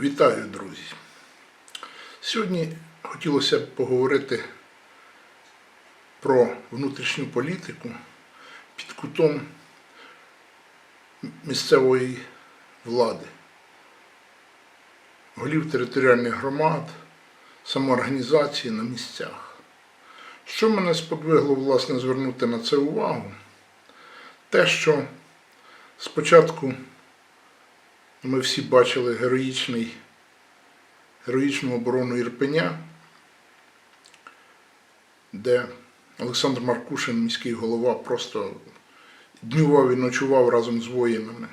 Вітаю, друзі! Сьогодні хотілося б поговорити про внутрішню політику під кутом місцевої влади, голів територіальних громад, самоорганізації на місцях. Що мене сподвигло, власне, звернути на це увагу? Те, що спочатку ми всі бачили героїчний, героїчну оборону Ірпеня, де Олександр Маркушин, міський голова, просто днював і ночував разом з воїнами.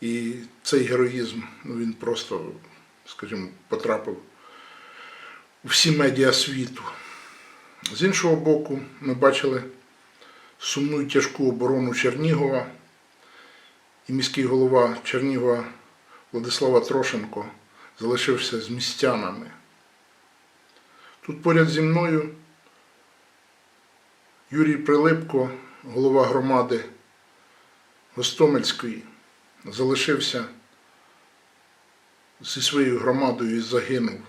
І цей героїзм ну, він просто, скажімо, потрапив у всі медіа світу. З іншого боку, ми бачили сумну і тяжку оборону Чернігова і міський голова Чернігова Владислава Трошенко залишився з містянами. Тут поряд зі мною Юрій Прилипко, голова громади Гостомельської, залишився зі своєю громадою і загинув,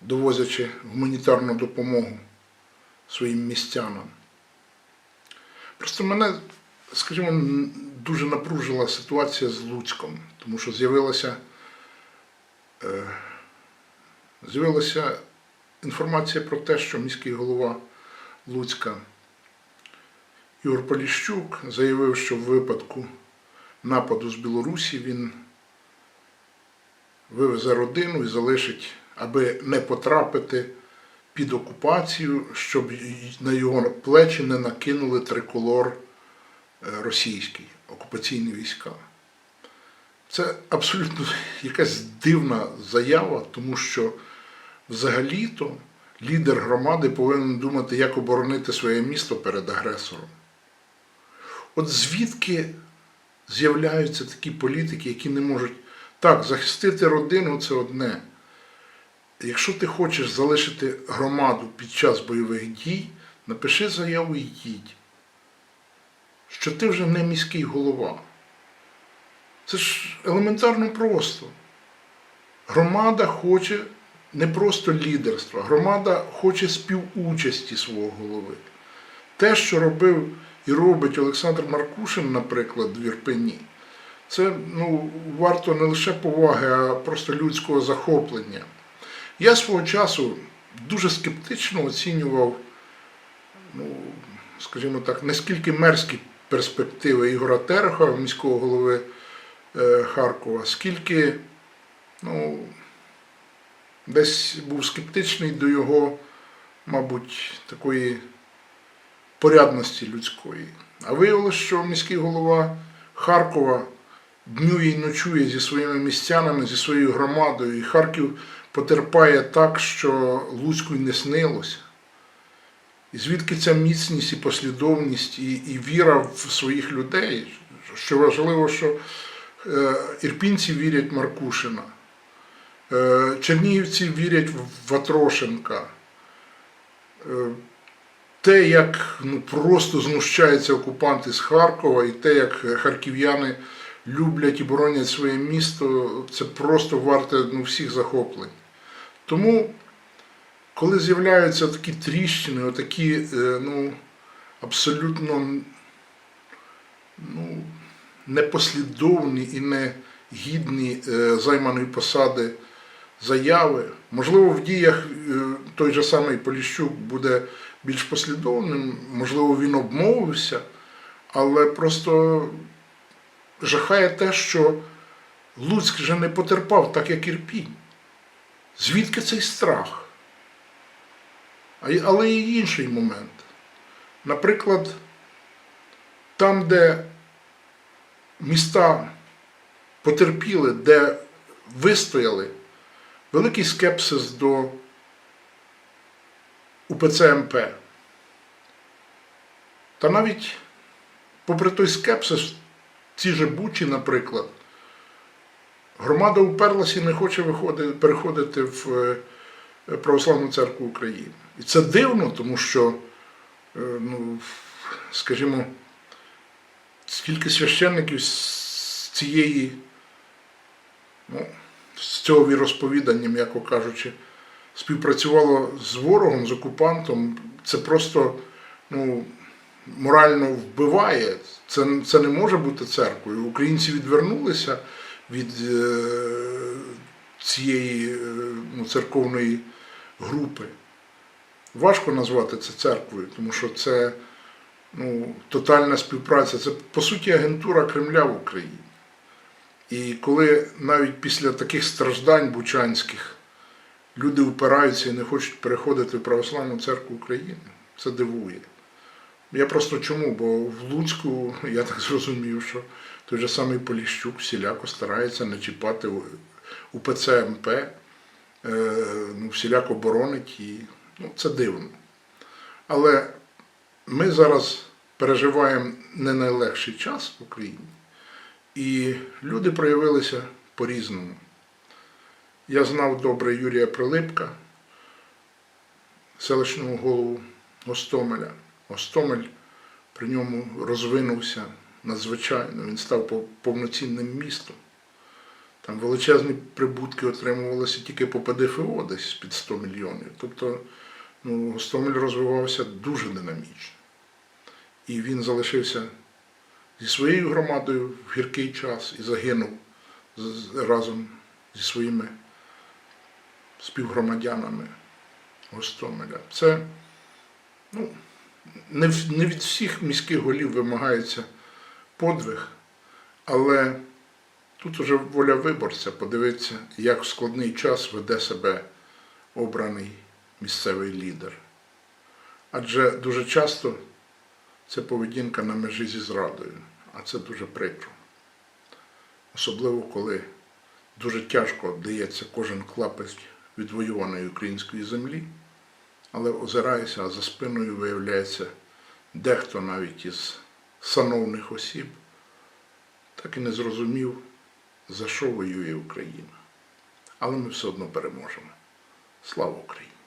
довозячи гуманітарну допомогу своїм містянам. Просто мене скажімо, дуже напружила ситуація з Луцьком, тому що з'явилася, е, з'явилася інформація про те, що міський голова Луцька Ігор Поліщук заявив, що в випадку нападу з Білорусі він вивезе родину і залишить, аби не потрапити під окупацію, щоб на його плечі не накинули триколор російські окупаційні війська. Це абсолютно якась дивна заява, тому що взагалі-то лідер громади повинен думати, як оборонити своє місто перед агресором. От звідки з'являються такі політики, які не можуть так, захистити родину це одне. Якщо ти хочеш залишити громаду під час бойових дій, напиши заяву і їдь що ти вже не міський голова. Це ж елементарно просто. Громада хоче не просто лідерства, громада хоче співучасті свого голови. Те, що робив і робить Олександр Маркушин, наприклад, в Ірпені, це ну, варто не лише поваги, а просто людського захоплення. Я свого часу дуже скептично оцінював, ну, скажімо так, наскільки мерзкі перспективи Ігора Терехова, міського голови е, Харкова, скільки ну, десь був скептичний до його, мабуть, такої порядності людської. А виявилося, що міський голова Харкова днює і ночує зі своїми містянами, зі своєю громадою, і Харків потерпає так, що Луцьку й не снилося. І звідки ця міцність і послідовність, і, і віра в своїх людей? Що важливо, що е, ірпінці вірять Маркушина, е, чернігівці вірять в Ватрошенка. Е, те, як ну, просто знущаються окупанти з Харкова, і те, як харків'яни люблять і боронять своє місто, це просто варте ну, всіх захоплень. Тому коли з'являються такі тріщини, отакі е, ну, абсолютно ну, непослідовні і не гідні е, займаної посади заяви, можливо, в діях е, той же самий Поліщук буде більш послідовним, можливо, він обмовився, але просто жахає те, що Луцьк вже не потерпав так, як Ірпінь. Звідки цей страх? Але є інший момент. Наприклад, там, де міста потерпіли, де вистояли, великий скепсис до УПЦ МП. Та навіть попри той скепсис, ці же Бучі, наприклад, громада уперлася і не хоче переходити в е, Православну церкву України. І це дивно, тому що, е, ну, скажімо, скільки священників з цієї ну, з цього віросповідання, м'яко кажучи, співпрацювало з ворогом, з окупантом, це просто ну, морально вбиває. Це, це не може бути церквою. Українці відвернулися від е, цієї е, ну, церковної групи. Важко назвати це церквою, тому що це ну, тотальна співпраця. Це по суті агентура Кремля в Україні. І коли навіть після таких страждань бучанських люди упираються і не хочуть переходити в Православну церкву України, це дивує. Я просто чому? Бо в Луцьку я так зрозумів, що той же самий Поліщук всіляко старається не чіпати УПЦ МП, ну, всіляко боронить і ну, це дивно. Але ми зараз переживаємо не найлегший час в Україні, і люди проявилися по-різному. Я знав добре Юрія Прилипка, селищного голову Гостомеля. Гостомель при ньому розвинувся надзвичайно. Він став повноцінним містом. Там величезні прибутки отримувалися тільки по ПДФО десь під 100 мільйонів. Тобто ну, Гостомель розвивався дуже динамічно. І він залишився зі своєю громадою в гіркий час і загинув разом зі своїми співгромадянами Гостомеля. Це ну, не від всіх міських голів вимагається подвиг, але тут уже воля виборця подивитися, як в складний час веде себе обраний місцевий лідер. Адже дуже часто це поведінка на межі зі зрадою, а це дуже прикро. Особливо коли дуже тяжко дається кожен клапець відвоюваної української землі, але озираєшся, а за спиною виявляється дехто навіть із сановних осіб, так і не зрозумів, за що воює Україна. Але ми все одно переможемо. Слава Україні!